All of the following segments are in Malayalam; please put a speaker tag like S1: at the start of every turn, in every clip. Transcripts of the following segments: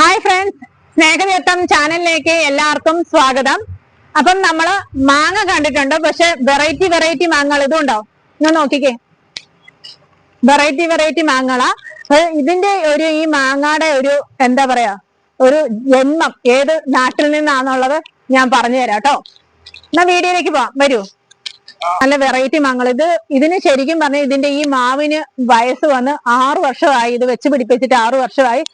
S1: ഹായ് ഫ്രണ്ട്സ് സ്നേഹതീർത്ഥം ചാനലിലേക്ക് എല്ലാവർക്കും സ്വാഗതം. അപ്പം നമ്മൾ മാങ്ങ കണ്ടിട്ടുണ്ട് പക്ഷെ വെറൈറ്റി വെറൈറ്റി മാങ്ങകൾ ഇതുണ്ടോ ഞാൻ നോക്കിക്കേ. വെറൈറ്റി വെറൈറ്റി മാങ്ങകളാ. ഇതിന്റെ ഒരു ഈ മാങ്ങയുടെ ഒരു എന്താ പറയാ ഒരു ജന്മം ഏത് നാട്ടിൽ നിന്നാന്നുള്ളത് ഞാൻ പറഞ്ഞു തരാം കേട്ടോ. എന്നാ വീഡിയോയിലേക്ക് പോവാം വരൂ. നല്ല വെറൈറ്റി മാങ്ങകൾ. ഇത് ഇതിന് ശരിക്കും പറഞ്ഞാൽ ഇതിന്റെ ഈ മാവിന് വയസ്സ് വന്ന് ആറു വർഷമായി ഇത് വെച്ച് പിടിപ്പിച്ചിട്ട് ആറു വർഷമായി.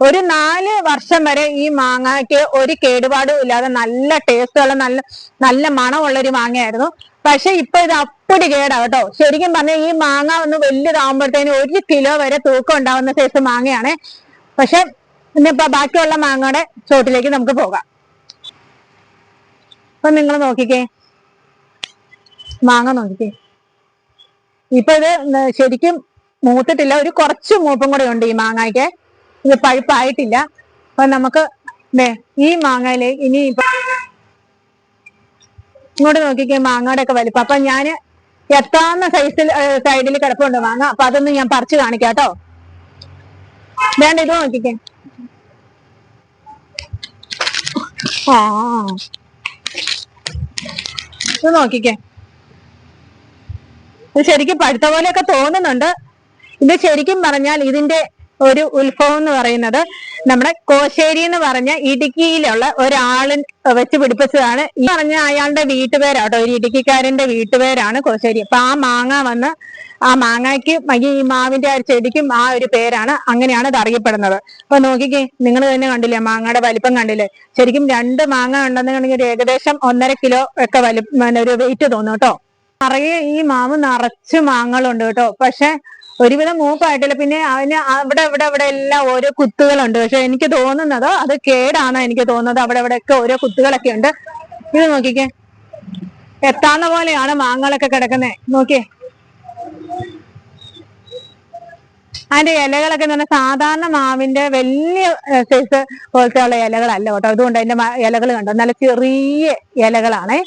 S1: ഒരു നാല് വർഷം വരെ ഈ മാങ്ങയ്ക്ക് ഒരു കേടുപാടും ഇല്ലാതെ നല്ല ടേസ്റ്റുള്ള നല്ല നല്ല മണമുള്ള ഒരു മാങ്ങയായിരുന്നു. പക്ഷെ ഇപ്പൊ ഇത് അപ്പടി കേടാ കേട്ടോ. ശരിക്കും പറഞ്ഞാൽ ഈ മാങ്ങ ഒന്ന് വലുതാവുമ്പോഴത്തേന് ഒരു കിലോ വരെ തൂക്കം ഉണ്ടാവുന്ന സൈസ് മാങ്ങയാണ്. പക്ഷെ ഇന്നിപ്പോ ബാക്കിയുള്ള മാങ്ങയുടെ ചോട്ടിലേക്ക് നമുക്ക് പോകാം. അപ്പൊ നിങ്ങൾ നോക്കിക്കേ. മാങ്ങ നോക്കിക്കേ. ഇപ്പൊ ഇത് ശരിക്കും മൂത്തിട്ടില്ല. ഒരു കുറച്ച് മൂപ്പും കൂടെ ഉണ്ട് ഈ മാങ്ങയ്ക്ക്. ഇത് പഴുപ്പായിട്ടില്ല. അപ്പൊ നമുക്ക് ഈ മാങ്ങയിൽ ഇനി ഇങ്ങോട്ട് നോക്കിക്കേ മാങ്ങയുടെ ഒക്കെ വലിപ്പം അപ്പൊ ഞാൻ എത്താവുന്ന സൈസിൽ സൈഡിൽ കിടപ്പുണ്ട് മാങ്ങ. അപ്പൊ അതൊന്ന് ഞാൻ പറിച്ചു കാണിക്കാം കേട്ടോ. വേണ്ട ഇത് നോക്കിക്കേ. ആ. ഇത് നോക്കിക്കേ. ഇത് ശരിക്കും പഴുത്ത പോലെയൊക്കെ തോന്നുന്നുണ്ട്. ഇത് ശരിക്കും പറഞ്ഞാൽ ഇതിന്റെ ഒരു ഉത്ഭവം എന്ന് പറയുന്നത് നമ്മുടെ കോശേരി എന്ന് പറഞ്ഞ ഇടുക്കിയിലുള്ള ഒരാൾ വെച്ച് പിടിപ്പിച്ചതാണ്. ഈ പറഞ്ഞ അയാളുടെ വീട്ടുപേരാട്ടോ ഒരു ഇടുക്കിക്കാരന്റെ വീട്ടുപേരാണ് കോശേരി. അപ്പൊ ആ മാങ്ങ വന്ന് ആ മാങ്ങയ്ക്ക് ഈ മാവിന്റെ ആ ചെടിക്കും ആ ഒരു പേരാണ് അങ്ങനെയാണ് ഇത് അറിയപ്പെടുന്നത്. അപ്പൊ നോക്കിക്കേ നിങ്ങൾ തന്നെ കണ്ടില്ലേ മാങ്ങയുടെ വലിപ്പം കണ്ടില്ലേ? ശരിക്കും രണ്ട് മാങ്ങ ഉണ്ടെന്നുണ്ടെങ്കിൽ ഒരു ഏകദേശം ഒന്നര കിലോ ഒക്കെ വലിപ്പം ഒരു വെയിറ്റ് തോന്നും കേട്ടോ. നിറയെ ഈ മാവ് നിറച്ച് മാങ്ങളുണ്ട് കേട്ടോ. പക്ഷെ ഒരുവിധം മൂപ്പായിട്ടില്ല പിന്നെ അതിന് അവിടെ അവിടെ അവിടെ എല്ലാം ഓരോ കുത്തുകളുണ്ട്. പക്ഷെ എനിക്ക് തോന്നുന്നത് അത് കേടാണ് എനിക്ക് തോന്നുന്നത്. അവിടെ അവിടെ ഒക്കെ ഓരോ കുത്തുകളൊക്കെ ഉണ്ട്. ഇത് നോക്കിക്കേ. എത്താന്ന പോലെയാണ് മാങ്ങളൊക്കെ കിടക്കുന്നത് നോക്കിയേ. അതിന്റെ ഇലകളൊക്കെ എന്ന് പറഞ്ഞാൽ സാധാരണ മാവിന്റെ വലിയ സൈസ് പോലത്തെ ഉള്ള ഇലകളല്ല കേട്ടോ. അതുകൊണ്ട് അതിന്റെ ഇലകൾ കണ്ടോ? നല്ല ചെറിയ ഇലകളാണേ.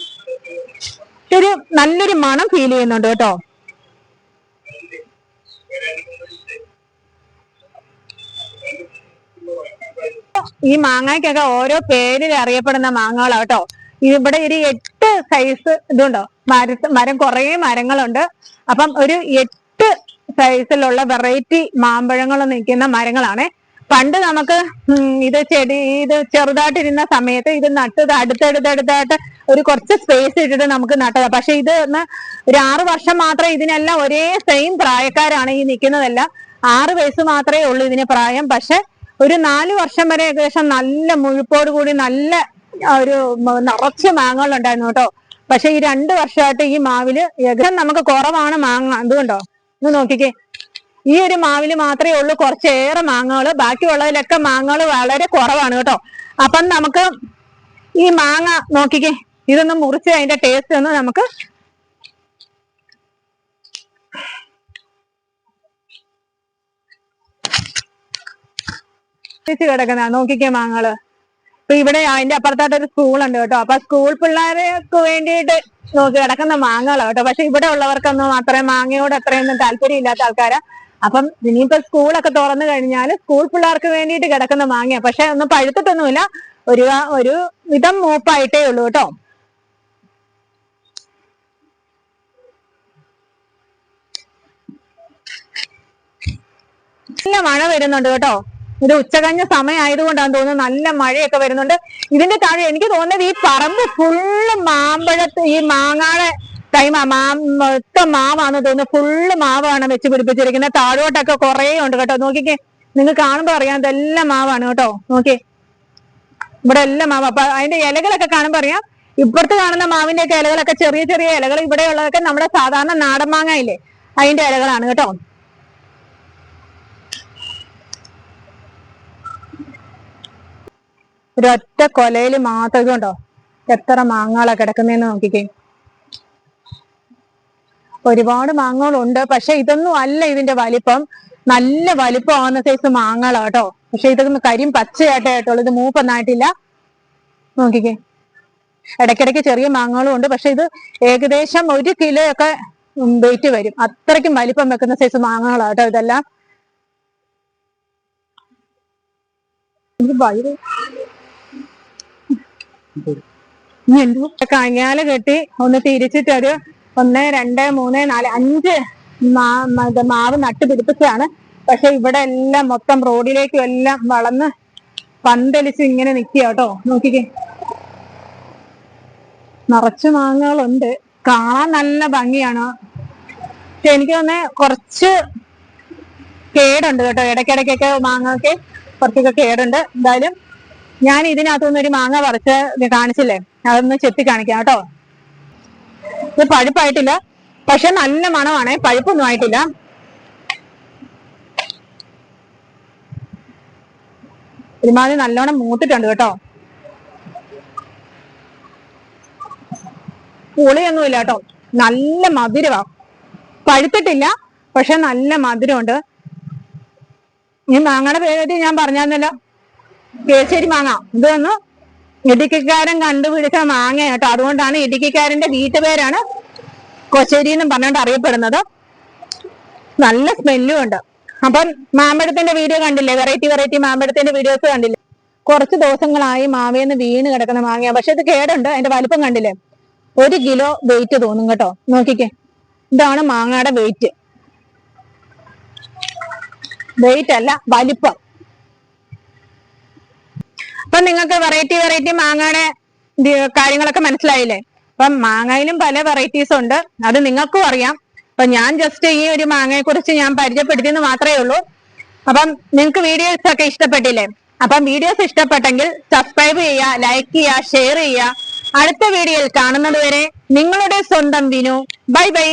S1: ഒരു നല്ലൊരു മണം ഫീൽ ചെയ്യുന്നുണ്ട് കേട്ടോ. ഈ മാങ്ങയ്ക്കൊക്കെ ഓരോ പേരിൽ അറിയപ്പെടുന്ന മാങ്ങകളാ കേട്ടോ. ഇവിടെ ഒരു എട്ട് സൈസ് ഇതുണ്ടോ? മര മരം കുറേ മരങ്ങളുണ്ട്. അപ്പം ഒരു എട്ട് സൈസിലുള്ള വെറൈറ്റി മാമ്പഴങ്ങൾ നിൽക്കുന്ന മരങ്ങളാണ്. പണ്ട് നമുക്ക് ഇത് ചെടി ഇത് ചെറുതായിട്ടിരുന്ന സമയത്ത് ഇത് നട്ടത് അടുത്തടുത്തടുത്തായിട്ട് ഒരു കുറച്ച് സ്പേസ് ഇട്ടിട്ട് നമുക്ക് നട്ടതാ. പക്ഷെ ഇത് ഒന്ന് ഒരു ആറു വർഷം മാത്രമേ ഇതിനെല്ലാം ഒരേ സെയിം പ്രായക്കാരാണ് ഈ നിൽക്കുന്നതെല്ലാം ആറ് വയസ്സ് മാത്രമേ ഉള്ളൂ ഇതിന് പ്രായം. പക്ഷെ ഒരു നാല് വർഷം വരെ ഏകദേശം നല്ല മുഴുപ്പോട് കൂടി നല്ല ഒരു നിറച്ച് മാങ്ങകൾ ഉണ്ടായിരുന്നു കേട്ടോ. പക്ഷെ ഈ രണ്ട് വർഷമായിട്ട് ഈ മാവിൽ ഏകദേശം നമുക്ക് കുറവാണ് മാങ്ങ. എന്തുകൊണ്ടോ? ഇത് നോക്കിക്കേ. ഈ ഒരു മാവിൽ മാത്രമേ ഉള്ളൂ കുറച്ചേറെ മാങ്ങകൾ ബാക്കിയുള്ളതിലൊക്കെ മാങ്ങകൾ വളരെ കുറവാണ് കേട്ടോ. അപ്പം നമുക്ക് ഈ മാങ്ങ നോക്കിക്കേ. ഇതൊന്ന് മുറിച്ച് അതിന്റെ ടേസ്റ്റ് ഒന്ന് നമുക്ക് കിടക്കുന്ന നോക്കിക്കേ മാങ്ങൾ. ഇപ്പൊ ഇവിടെ അതിന്റെ അപ്പുറത്തായിട്ട് ഒരു സ്കൂൾ ഉണ്ട് കേട്ടോ. അപ്പൊ സ്കൂൾ പിള്ളേർക്ക് വേണ്ടിയിട്ട് നോക്കി കിടക്കുന്ന മാങ്ങകളാണ് കേട്ടോ. പക്ഷെ ഇവിടെ ഉള്ളവർക്കൊന്നും അത്രയും മാങ്ങയോട് അത്രയൊന്നും താല്പര്യം ഇല്ലാത്ത ആൾക്കാരാ. അപ്പം ഇനിയിപ്പോ സ്കൂളൊക്കെ തുറന്നു കഴിഞ്ഞാൽ സ്കൂൾ പിള്ളേർക്ക് വേണ്ടിയിട്ട് കിടക്കുന്ന മാങ്ങയാ. പക്ഷെ ഒന്നും പഴുത്തിട്ടൊന്നുമില്ല. ഒരു ഒരു വിധം മൂപ്പായിട്ടേ ഉള്ളൂ കേട്ടോ. നല്ല മഴ വരുന്നുണ്ട് കേട്ടോ. ഇത് ഉച്ചകഴിഞ്ഞ സമയം ആയതുകൊണ്ടാണ് തോന്നുന്നത് നല്ല മഴയൊക്കെ വരുന്നുണ്ട്. ഇതിന്റെ താഴെ എനിക്ക് തോന്നുന്നത് ഈ പറമ്പ് ഫുള്ള് മാമ്പഴത്ത് ഈ മാങ്ങാടെ ടൈമാ മാ മൊത്തം മാവാന്ന് തോന്നുന്നു. ഫുള്ള് മാവാണ് വെച്ച് പിടിപ്പിച്ചിരിക്കുന്നത്. താഴോട്ടൊക്കെ കുറേ ഉണ്ട് കേട്ടോ. നോക്കിക്കേ. നിങ്ങൾ കാണുമ്പോ അറിയാം ഇതെല്ലാം മാവാണ് കേട്ടോ. നോക്കി ഇവിടെ എല്ലാം മാവ്. അപ്പൊ അതിന്റെ ഇലകളൊക്കെ കാണുമ്പോ അറിയാം. ഇപ്പുറത്ത് കാണുന്ന മാവിന്റെ ഒക്കെ ഇലകളൊക്കെ ചെറിയ ചെറിയ ഇലകൾ. ഇവിടെ ഉള്ളതൊക്കെ നമ്മുടെ സാധാരണ നാടൻ മാങ്ങ ഇല്ലേ? അതിന്റെ ഇലകളാണ് കേട്ടോ. ഒരൊറ്റ കൊലയിൽ മാത്രം ഇതുണ്ടോ എത്ര മാങ്ങകളാ കിടക്കുന്നതെന്ന് നോക്കിക്കേ. ഒരുപാട് മാങ്ങകളുണ്ട്. പക്ഷെ ഇതൊന്നും അല്ല ഇതിന്റെ വലിപ്പം. നല്ല വലിപ്പമാവുന്ന സൈസ് മാങ്ങകളാ കേട്ടോ. പക്ഷെ ഇതൊന്നും കരിയും പച്ചയായിട്ടേ കേട്ടോളൂ ഇത് മൂപ്പൊന്നായിട്ടില്ല നോക്കിക്കേ. ഇടയ്ക്കിടയ്ക്ക് ചെറിയ മാങ്ങകളും ഉണ്ട്. പക്ഷെ ഇത് ഏകദേശം ഒരു കിലോ ഒക്കെ വെയിറ്റ് വരും. അത്രയ്ക്കും വലിപ്പം വെക്കുന്ന സൈസ് മാങ്ങകളാ കേട്ടോ ഇതെല്ലാം. ഇനി കങ്ങാൽ കെട്ടി ഒന്ന് തിരിച്ചിട്ടൊരു ഒന്ന് രണ്ട് മൂന്ന് നാല് അഞ്ച് മാവ് നട്ട് പിടിപ്പിച്ചതാണ്. പക്ഷെ ഇവിടെ എല്ലാം മൊത്തം റോഡിലേക്കും എല്ലാം വളർന്ന് പന്തലിച്ച് ഇങ്ങനെ നിക്കുക കേട്ടോ. നോക്കിക്കേ. നിറച്ച് മാങ്ങകളുണ്ട്. കാണാൻ നല്ല ഭംഗിയാണ്. പക്ഷെ എനിക്ക് തന്നെ കുറച്ച് കേടുണ്ട് കേട്ടോ. ഇടയ്ക്കിടയ്ക്കൊക്കെ മാങ്ങയൊക്കെ കുറച്ചൊക്കെ കേടുണ്ട്. എന്തായാലും ഞാൻ ഇതിനകത്തുനിന്ന് ഒരു മാങ്ങ പറിച്ച് കാണിച്ചില്ലേ? അതൊന്ന് ചെത്തി കാണിക്കാം കേട്ടോ. ഇത് പഴുപ്പായിട്ടില്ല. പക്ഷെ നല്ല മണമാണേ. പഴുപ്പൊന്നും ആയിട്ടില്ല. ഒരുമാതിരി നല്ലോണം മൂത്തിട്ടുണ്ട് കേട്ടോ. പുളിയൊന്നുമില്ല കേട്ടോ. നല്ല മധുരമാ പഴുത്തിട്ടില്ല പക്ഷെ നല്ല മധുരമുണ്ട്. ഈ മാങ്ങയുടെ പേര് ഞാൻ പറഞ്ഞായിരുന്നല്ലോ. കേശേരി മാങ്ങ. ഇതൊന്ന് ഇടുക്കിക്കാരൻ കണ്ടുപിടിച്ച മാങ്ങ കേട്ടോ. അതുകൊണ്ടാണ് ഇടുക്കിക്കാരന്റെ വീട്ടുപേരാണ് കൊച്ചേരി എന്നും പറഞ്ഞുകൊണ്ട് അറിയപ്പെടുന്നത്. നല്ല സ്മെല്ലും ഉണ്ട്. അപ്പം മാമ്പഴത്തിന്റെ വീഡിയോ കണ്ടില്ലേ? വെറൈറ്റി വെറൈറ്റി മാമ്പഴത്തിന്റെ വീഡിയോസ് കണ്ടില്ലേ? കുറച്ച് ദിവസങ്ങളായി മാവേന്ന് വീണ് കിടക്കുന്ന മാങ്ങ പക്ഷെ ഇത് കേടുണ്ട്. അതിന്റെ വലിപ്പം കണ്ടില്ലേ? ഒരു കിലോ വെയിറ്റ് തോന്നും കേട്ടോ. നോക്കിക്കേ. ഇതാണ് മാങ്ങയുടെ വെയിറ്റ് വെയിറ്റ് അല്ല വലിപ്പം. അപ്പൊ നിങ്ങൾക്ക് വെറൈറ്റി വെറൈറ്റി മാങ്ങയുടെ കാര്യങ്ങളൊക്കെ മനസ്സിലായില്ലേ? അപ്പം മാങ്ങയിലും പല വെറൈറ്റീസ് ഉണ്ട്. അത് നിങ്ങൾക്കും അറിയാം. അപ്പൊ ഞാൻ ജസ്റ്റ് ഈ ഒരു മാങ്ങയെ കുറിച്ച് ഞാൻ പരിചയപ്പെടുത്തിയെന്ന് മാത്രമേ ഉള്ളൂ. അപ്പം നിങ്ങൾക്ക് വീഡിയോസ് ഒക്കെ ഇഷ്ടപ്പെട്ടില്ലേ? അപ്പം വീഡിയോസ് ഇഷ്ടപ്പെട്ടെങ്കിൽ സബ്സ്ക്രൈബ് ചെയ്യുക ലൈക്ക് ചെയ്യുക ഷെയർ ചെയ്യുക. അടുത്ത വീഡിയോയിൽ കാണുന്നത് വരെ നിങ്ങളുടെ സ്വന്തം വിനു. Bye bye